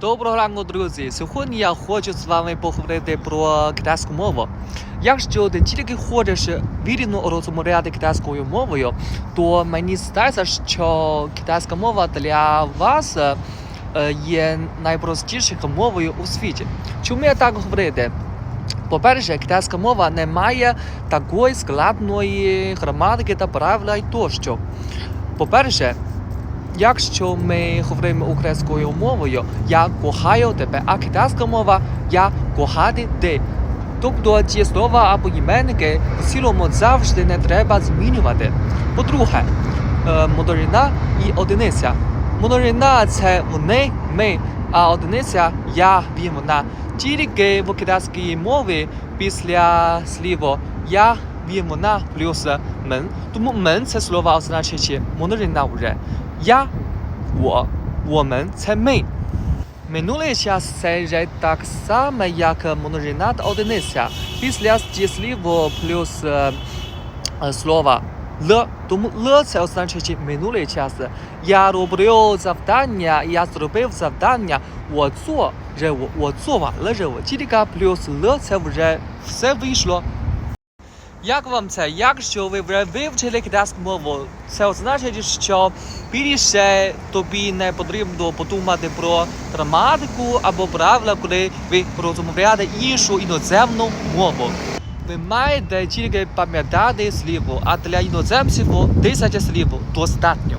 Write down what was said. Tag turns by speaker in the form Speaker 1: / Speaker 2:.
Speaker 1: Доброго ранку, друзі! Сьогодні я хочу з вами поговорити про китайську мову. Якщо ти тільки хочеш вільно розмовляти китайською мовою, то мені здається, що китайська мова для вас е, є найпростішою мовою у світі. Чому я так говорити? По-перше, китайська мова не має такої складної граматики та правила й тощо. По-перше, Якщо ми говоримо українською мовою, я кохаю тебе, а китайська мова я кохати ти. Тобто ці слова або іменники в цілому завжди не треба змінювати. По-друге, е, і одиниця. Моторина це вони, ми, а одиниця я, він, вона. Тільки в китайській мові після сліву я, він, вона плюс мен. Тому мен це слово означає моторина вже. Я, 我, 我们 це ми. Минулий час це вже так само, як монорина та одиниця. Після дієсліву плюс е, е, слова л. Тому л це означає минулий час. Я роблю завдання, я зробив завдання. 我做任务，我做完了任务。Тільки плюс л це вже все вийшло. Як вам це? Якщо ви вже вивчили китайську мову, це означає, що більше тобі не потрібно подумати про граматику або правила, коли ви розмовляєте іншу іноземну мову. Ви маєте тільки пам'ятати сліву, а для іноземців 10 слів достатньо.